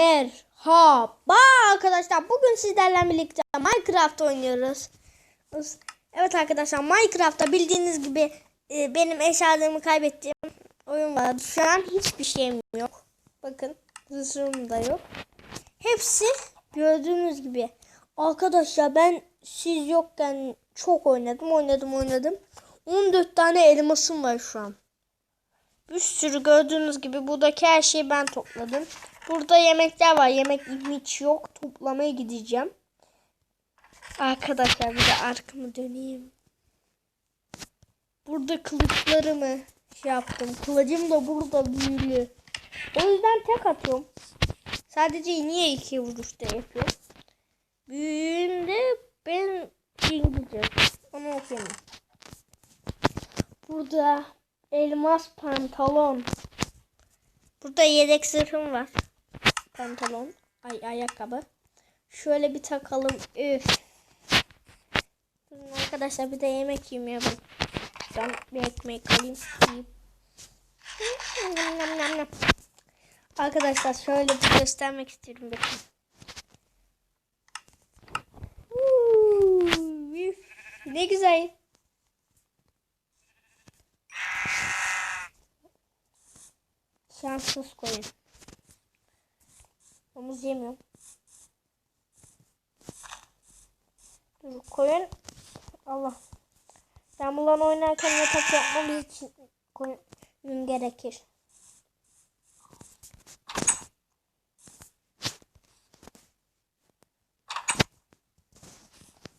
Merhaba arkadaşlar. Bugün sizlerle birlikte Minecraft oynuyoruz. Evet arkadaşlar Minecraft'ta bildiğiniz gibi e, benim eşyalarımı kaybettiğim oyun var. Şu an hiçbir şeyim yok. Bakın zırhım da yok. Hepsi gördüğünüz gibi. Arkadaşlar ben siz yokken çok oynadım oynadım oynadım. 14 tane elmasım var şu an. Bir sürü gördüğünüz gibi buradaki her şeyi ben topladım. Burada yemekler var. Yemek hiç yok. Toplamaya gideceğim. Arkadaşlar bir de arkamı döneyim. Burada kılıçlarımı şey yaptım. Kılıcım da burada büyülü. O yüzden tek atıyorum. Sadece niye iki vuruşta yapıyorum? Büyüğünde ben İngilizce. Onu okuyamam. Burada elmas pantolon. Burada yedek zırhım var. Pantolon. Ay ayakkabı. Şöyle bir takalım. Üf. Arkadaşlar bir de yemek yemeye bak. Ben bir ekmek alayım. Arkadaşlar şöyle bir göstermek istiyorum. Bakın. Ne güzel. Şanssız koyun. Domuz yemiyorum. Dur koyun. Allah. Ben bundan oynarken yatak yapmamız için koyun gerekir.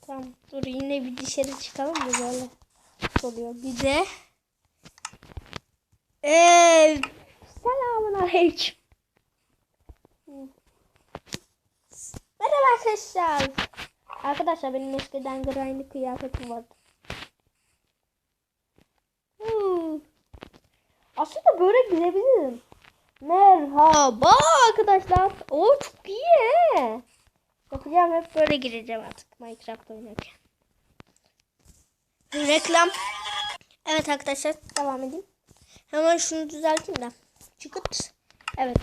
Tamam dur yine bir dışarı çıkalım da böyle oluyor. Bir de ee, selamun aleyküm. Merhaba arkadaşlar. Arkadaşlar benim eskiden grindli kıyafetim vardı. Hmm. Aslında böyle girebilirim. Merhaba arkadaşlar. O çok iyi. Yapacağım hep böyle gireceğim artık Minecraft oynarken. Reklam. Evet arkadaşlar devam edeyim. Hemen şunu düzelteyim de. Çıkıt. Evet.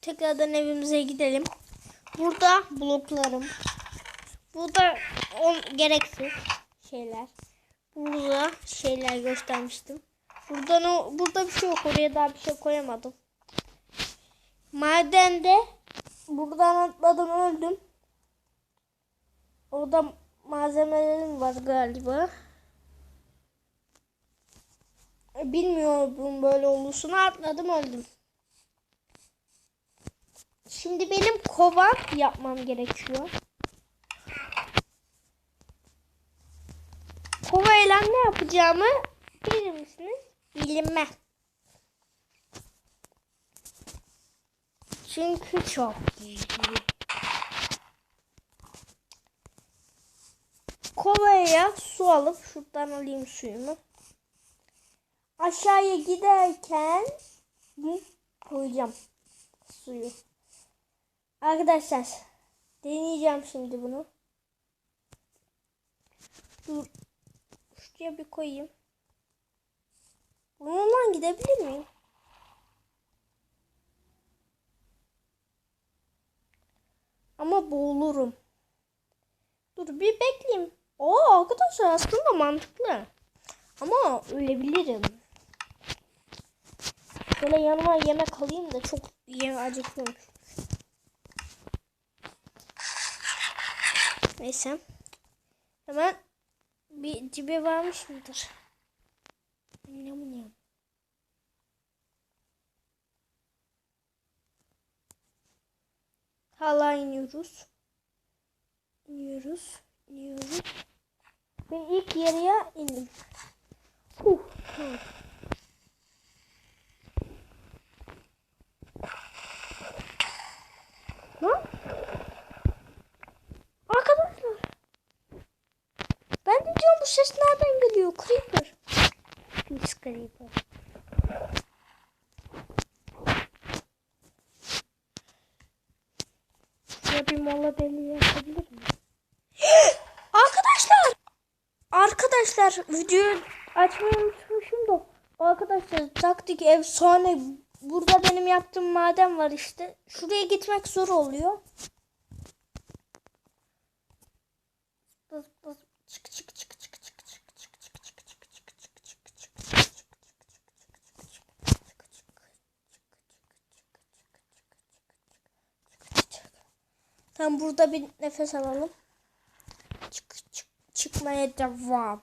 Tekrardan evimize gidelim. Burada bloklarım. Burada on, gereksiz şeyler. Burada şeyler göstermiştim. Burada no, burada bir şey yok. Oraya daha bir şey koyamadım. Madende buradan atladım öldüm. Orada malzemelerim var galiba. Bilmiyorum böyle oluşunu atladım öldüm. Şimdi benim kova yapmam gerekiyor. Kova ile ne yapacağımı bilir misiniz? Bilinmez. Çünkü çok gizli. Kovaya su alıp şuradan alayım suyumu. Aşağıya giderken koyacağım suyu. Arkadaşlar deneyeceğim şimdi bunu. Dur. Şuraya bir koyayım. Bununla gidebilir miyim? Ama boğulurum. Dur bir bekleyeyim. Oo arkadaşlar aslında mantıklı. Ama ölebilirim. Şöyle yanıma yemek alayım da çok yeme acıkıyorum. Neyse. Hemen bir dibe varmış mıdır? Ne bu ne? Hala iniyoruz. İniyoruz. İniyoruz. Ben ilk yarıya indim. Uh, uh. Lan? Arkadaşlar. Ben de diyorum bu ses nereden geliyor? Creeper. Pis Creeper. Şuraya bir mola belli yapabilir miyim? Arkadaşlar. Arkadaşlar videoyu açmayı unutmuşum da. Arkadaşlar taktik efsane burada benim yaptığım maden var işte. Şuraya gitmek zor oluyor. Çık çık çık çık çık çık çık çık çık çık Tam burada bir nefes alalım. Çık çık çıkmaya devam.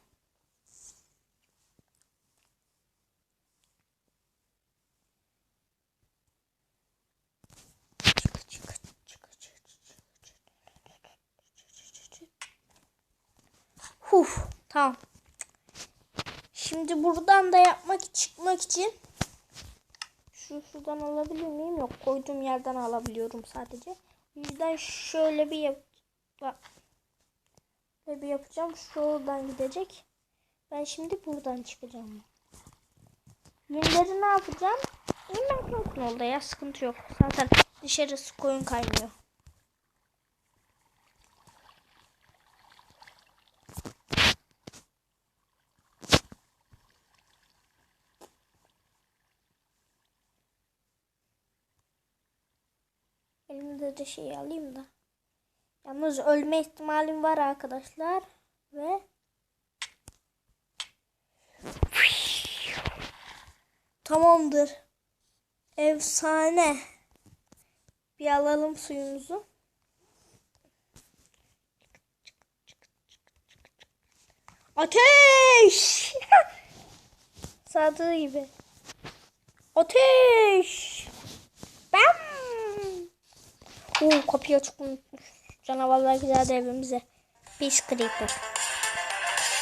Huf, tamam. Şimdi buradan da yapmak çıkmak için şu şuradan alabilir miyim? Yok, koyduğum yerden alabiliyorum sadece. Yüzden şöyle bir yap bak. Böyle bir yapacağım. Şuradan gidecek. Ben şimdi buradan çıkacağım. Yünleri ne yapacağım? İnmek mümkün oldu ya sıkıntı yok. Zaten dışarısı koyun kaynıyor. Elimde de şey alayım da. Yalnız ölme ihtimalim var arkadaşlar. Ve Tamamdır. Efsane. Bir alalım suyumuzu. Ateş! Sadığı gibi. Ateş! Bam! Oo, kapıyı açık unutmuş. Canavarlar geldi evimize. Biz Creeper.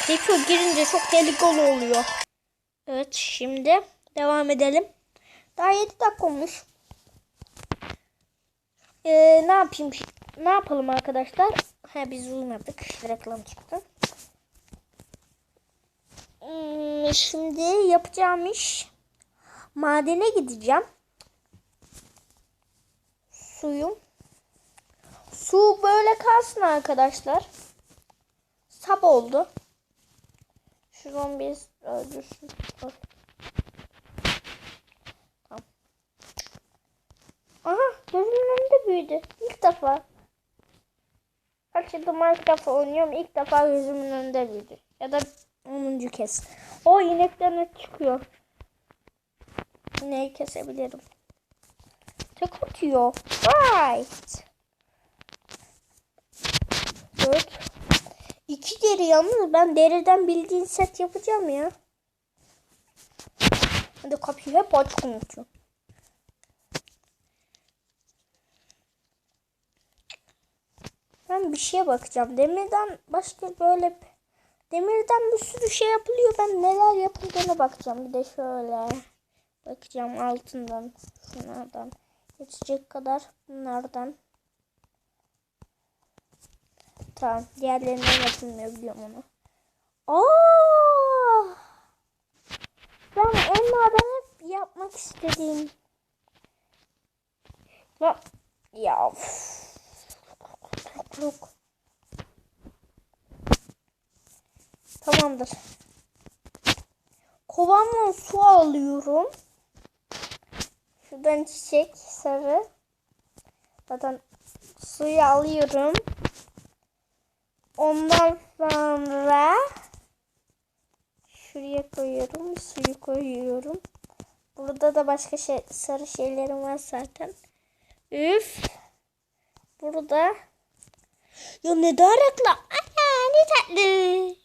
Creeper girince çok tehlikeli oluyor. Evet şimdi devam edelim. Daha 7 dakika olmuş. Ee, ne yapayım? Ne yapalım arkadaşlar? Ha biz uyumadık. Reklam çıktı. Hmm, şimdi yapacağım iş madene gideceğim. Suyum. Su böyle kalsın arkadaşlar. Sab oldu. Şuradan biz öldürsün. Dur. Tamam. Aha gözümün önünde büyüdü. İlk defa. Kaç yıldır Minecraft oynuyorum. İlk defa gözümün önünde büyüdü. Ya da 10. kez. O inekten çıkıyor. İneği kesebilirim. Tek atıyor. Right. Dört. İki deri yalnız ben deriden bildiğin set yapacağım ya. Hadi kapıyı hep açık unutuyorum. Ben bir şeye bakacağım. Demirden başka böyle demirden bir sürü şey yapılıyor. Ben neler yapıldığına bakacağım. Bir de şöyle bakacağım altından, şunlardan geçecek kadar bunlardan. Tamam. Diğerlerinden yapılmıyor biliyorum onu. Aa! Ben onlardan hep yapmak istediğim. Ya. Ya. Tamamdır. Kovanla su alıyorum. Şuradan çiçek sarı. Zaten suyu alıyorum. Ondan sonra şuraya koyuyorum. Suyu koyuyorum. Burada da başka şey, sarı şeylerim var zaten. Üf. Burada. Ya ne daha reklam. Ne tatlı.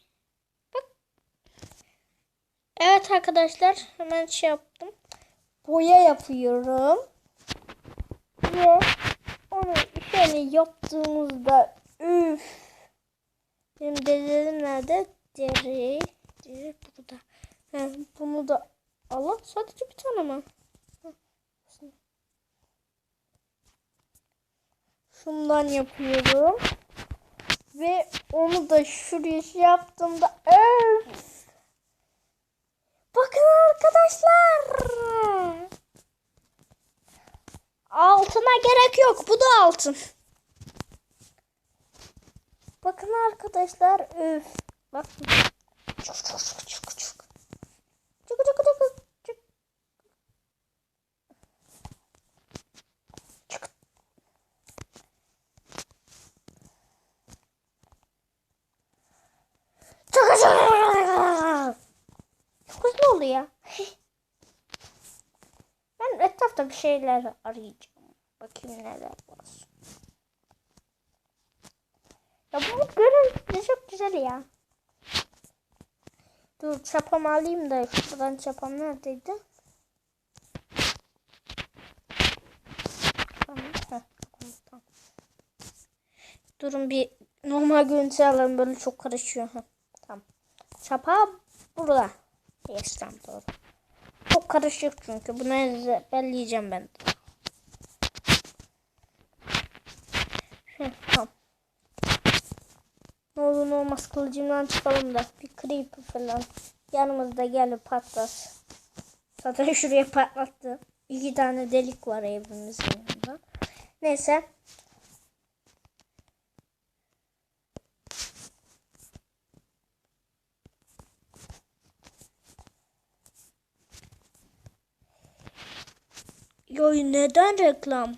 Evet arkadaşlar. Hemen şey yaptım. Boya yapıyorum. Ve onu şöyle yaptığımızda üf. Benim derilerim nerede? Deri. Deri burada. He, bunu da Allah sadece bir tane mi? Şundan yapıyorum. Ve onu da şuraya şey yaptığımda öf. Bakın arkadaşlar. Altına gerek yok. Bu da altın. Bakın arkadaşlar öf. Bakın. Çok çok çok çok çok. Çok çok çok çok. Çok. Çok çok. Çok hızlı oluyor. ben etrafta bir şeyler arayacağım. Bakayım neler. Görüntü çok güzel ya. Dur çapamı alayım da şuradan çapam neredeydi? Tamam, heh, tamam. Durun bir normal görüntü alalım böyle çok karışıyor. Heh, tamam. Çapa burada. Yes tamam doğru. Çok karışık çünkü bunu ezberleyeceğim ben. Heh, tamam. Olmaz kılıcımdan çıkalım da bir creeper falan yanımızda gelip patlar. Zaten şuraya patlattı. İki tane delik var evimizin yanında. Neyse. Yo neden reklam?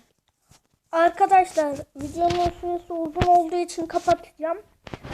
Arkadaşlar videonun süresi uzun olduğu için kapatacağım.